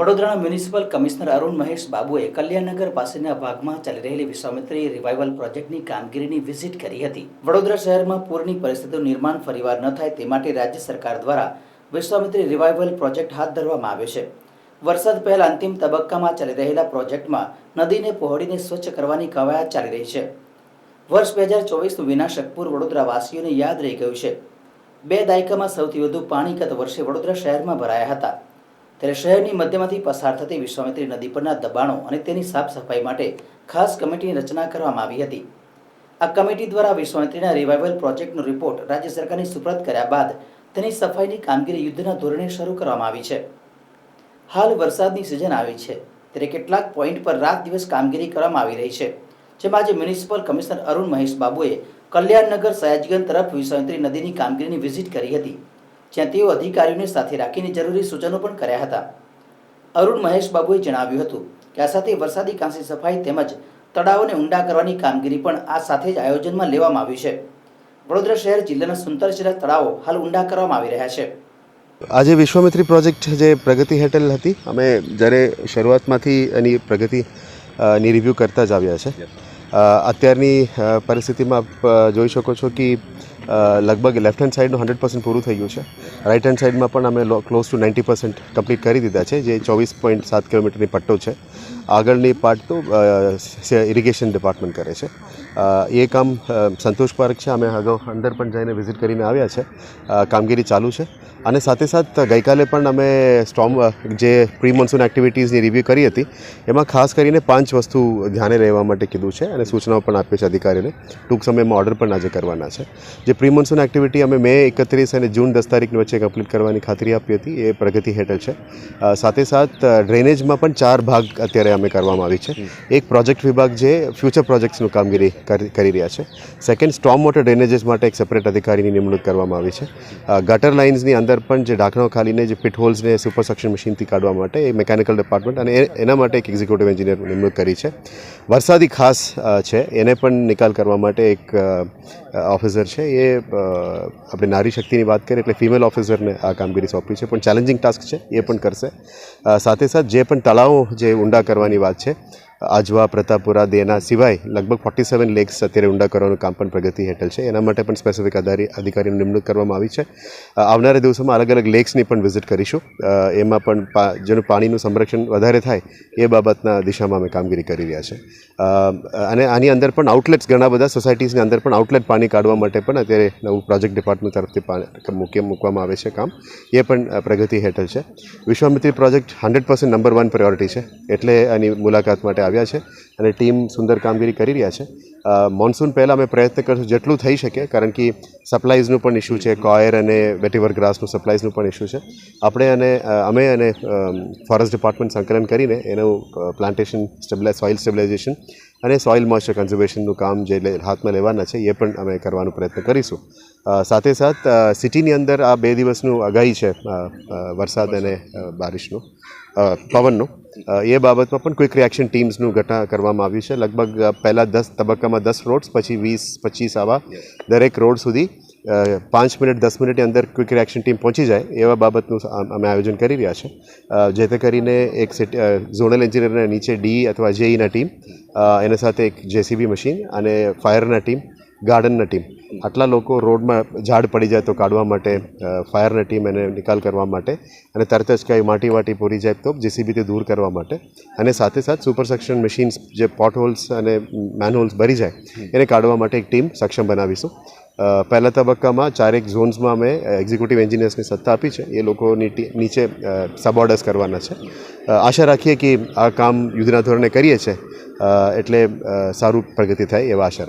વડોદરાના municipal commissioner Arun Mahesh બાબુએ કલ્યાણનગર પાસેના ભાગમાં ચાલી રહેલી વિશ્વામિત્રી રિવાઇવલ પ્રોજેક્ટની કામગીરીની વિઝિટ કરી હતી. વડોદરા શહેરમાં પૂરની પરિસ્થિતિનું નિર્માણ ફરીવાર ન થાય તે માટે રાજ્ય સરકાર દ્વારા વિશ્વામિત્રી રિવાઇવલ પ્રોજેક્ટ હાથ ધરવામાં આવ્યો છે. વરસાદ પહેલા અંતિમ તબક્કામાં ચાલી રહેલા પ્રોજેક્ટમાં નદીને પહોળીને સ્વચ્છ કરવાની કવાયત ચાલી રહી છે. વર્ષ બે હજાર ચોવીસનું વિનાશક વડોદરાવાસીઓને વડોદરા યાદ રહી ગયું છે. બે દાયકામાં સૌથી વધુ પાણી ગત વર્ષે વડોદરા શહેરમાં ભરાયા હતા. ત્યારે શહેરની મધ્યમાંથી પસાર થતી વિશ્વામિત્રી નદી પરના દબાણો અને તેની સાફ સફાઈ માટે ખાસ કમિટીની રચના કરવામાં આવી હતી. આ કમિટી દ્વારા વિશ્વામિત્રીના રિવાઇવલ પ્રોજેક્ટનો રિપોર્ટ રાજ્ય સરકારની સુપ્રત કર્યા બાદ તેની સફાઈની કામગીરી યુદ્ધના ધોરણે શરૂ કરવામાં આવી છે. હાલ વરસાદની સિઝન આવી છે, ત્યારે કેટલાક પોઈન્ટ પર રાત દિવસ કામગીરી કરવામાં આવી રહી છે, જેમાં આજે મ્યુનિસિપલ કમિશનર અરુણ મહેશ બાબુએ કલ્યાણનગર સયાજગંજ તરફ વિશ્વામિત્રી નદીની કામગીરીની વિઝિટ કરી હતી. જ્યાં તેઓ અધિકારીઓને સાથે રાખીને જરૂરી સૂચનો પણ કર્યા હતા. અરુણ મહેશ બાબુએ જણાવ્યું હતું કે આ સાથે વરસાદી કાંસી સફાઈ તેમજ તળાવોને ઊંડા કરવાની કામગીરી પણ આ સાથે જ આયોજનમાં લેવામાં આવી છે. વડોદરા શહેર જિલ્લાના સુંદરશીરા તળાવો હાલ ઊંડા કરવામાં આવી રહ્યા છે. આજે વિશ્વામિત્રી પ્રોજેક્ટ જે પ્રગતિ હેઠળ હતી, અમે જ્યારે શરૂઆતમાંથી એની પ્રગતિ ની રિવ્યૂ કરતા જ આવ્યા છે. અત્યારની પરિસ્થિતિમાં જોઈ શકો છો કે લગભગ લેફ્ટ હેન્ડ સાઈડનું હંડ્રેડ પર્સન્ટ પૂરું થઈ ગયું છે. રાઇટ હેન્ડ સાઈડમાં પણ અમે close to ninety percent complete કરી દીધા છે, જે ચોવીસ પોઈન્ટ સાત કિલોમીટરની પટ્ટો છે. આગળની પાર્ટ તો ઇરિગેશન ડિપાર્ટમેન્ટ કરે છે. એ કામ સંતોષ પાર્ક છે, અમે અગાઉ અંદર પણ જઈને વિઝિટ કરીને આવ્યા છે. કામગીરી ચાલુ છે. અને સાથે સાથ ગઈકાલે પણ અમે સ્ટોમ જે પ્રી મોન્સૂન એક્ટિવિટીઝની રિવ્યૂ કરી હતી, એમાં ખાસ કરીને પાંચ વસ્તુ ધ્યાને રહેવા માટે કીધું છે અને સૂચનાઓ પણ આપી છે અધિકારીને ટૂંક સમયમાં ઓર્ડર પણ આજે કરવાના છે. જે પ્રી મોન્સૂન એક્ટિવિટી અમે મે એકત્રીસ અને જૂન દસ તારીખની વચ્ચે કમ્પ્લીટ કરવાની ખાતરી આપી હતી એ પ્રગતિ હેઠળ છે. સાથે સાથ ડ્રેનેજમાં પણ ચાર ભાગ અત્યારે અમે કરવામાં આવી છે. એક પ્રોજેક્ટ વિભાગ જે ફ્યુચર પ્રોજેક્ટ્સનું કામગીરી કરી રહ્યા છે. સેકન્ડ સ્ટોમ વોટર ડ્રેનેજીસ માટે એક સેપરેટ અધિકારીની નિમણૂક કરવામાં આવી છે. ગટર લાઇન્સની અંદર પણ જે ઢાંકણો ખાલીને જે પિટ હોલ્સને સુપર સક્શન મશીનથી કાઢવા માટે એ મિકેનિકલ ડિપાર્ટમેન્ટ અને એના માટે એક એક્ઝિક્યુટિવ એન્જિનિયર નિમણૂક કરી છે. વરસાદી ખાસ છે. એને પણ નિકાલ કરવા માટે એક ઓફિસર છે. એ અ, આપણે નારી શક્તિની વાત કરીએ એટલે ફિમેલ ઓફિસરને આ કામગીરી સોંપી છે. પણ ચેલેન્જિંગ ટાસ્ક છે એ પણ કરશે. સાથે સાથ જે પણ તળાવો જે ઊંડા કરવાની વાત છે આજવા પ્રતાપુરા દેના સિવાય લગભગ ફોર્ટી સેવન લેક્સ અત્યારે ઊંડા કરવાનું કામ પણ પ્રગતિ હેઠળ છે. એના માટે પણ સ્પેસિફિક અધારી અધિકારીની નિમણૂક કરવામાં આવી છે. આવનારા દિવસોમાં અલગ અલગ લેક્સની પણ વિઝિટ કરીશું. એમાં પણ જેનું પાણીનું સંરક્ષણ વધારે થાય એ બાબતના દિશામાં અમે કામગીરી કરી રહ્યા છે. અને આની અંદર પણ આઉટલેટ્સ ઘણા બધા સોસાયટીઝની અંદર પણ આઉટલેટ પાણી કાઢવા માટે પણ અત્યારે નવું પ્રોજેક્ટ ડિપાર્ટમેન્ટ તરફથી મૂકી મૂકવામાં આવે છે કામ. એ પણ પ્રગતિ હેઠળ છે. Vishwamitri project hundred percent number one priority છે. એટલે આની મુલાકાત માટે આવ્યા છે અને ટીમ સુંદર કામગીરી કરી રહ્યા છે. મોન્સૂન પહેલાં અમે પ્રયત્ન કરશું જેટલું થઈ શકે, કારણ કે સપ્લાઈઝનું પણ ઇસ્યુ છે કોયર અને વેટીવર ગ્રાસનું સપ્લાઈઝનું પણ ઇસ્યુ છે. આપણે અને અમે અને ફોરેસ્ટ ડિપાર્ટમેન્ટ સંકલન કરીને એનું પ્લાન્ટેશન સ્ટેબલાઇઝ સોઇલ સ્ટેબલાઇઝેશન અને સોઇલ મોઇસ્ચર કન્ઝર્વેશનનું કામ જે હાથમાં લેવાના છે, એ પણ અમે કરવાનો પ્રયત્ન કરીશું. સાથે સાથ સિટીની અંદર આ બે દિવસનું આગાહી છે વરસાદ અને બારિશનું પવનનું. એ બાબતમાં પણ ક્વિક રિએક્શન ટીમ્સનું ઘટના કરવામાં આવ્યું છે. લગભગ પહેલાં દસ, તબક્કામાં દસ રોડ્સ પછી વીસ, પચીસ આવા દરેક રોડ સુધી પાંચ મિનિટ દસ મિનિટની અંદર ક્વિક રિએક્શન ટીમ પહોંચી જાય એવા બાબતનું અમે આયોજન કરી રહ્યા છે. જેથી કરીને એક ઝોનલ એન્જિનિયરના નીચે ડી અથવા જેઈના ટીમ અ, એના સાથે એક જેસીબી મશીન અને ફાયરના ટીમ ગાર્ડનના ટીમ આટલા લોકો રોડમાં ઝાડ પડી જાય તો કાઢવા માટે ફાયરની ટીમ એને નિકાલ કરવા માટે અને તરત જ કંઈ માટી વાટી પૂરી જાય તો જેસીબીથી દૂર કરવા માટે અને સાથે સાથે સુપર સેક્શન મશીન્સ જે પોટ હોલ્સ અને મેનહોલ્સ ભરી જાય, એને કાઢવા માટે એક ટીમ સક્ષમ બનાવીશું. પહેલા તબક્કામાં ચારેક ઝોન્સમાં અમે એક્ઝિક્યુટિવ એન્જિનિયર્સની સત્તા આપી છે. એ લોકોની નીચે સબઓર્ડર્સ કરવાના છે. આશા રાખીએ કે આ કામ યુદ્ધના ધોરણે કરીએ છીએ એટલે સારું પ્રગતિ થાય એવા આશા રાખીએ.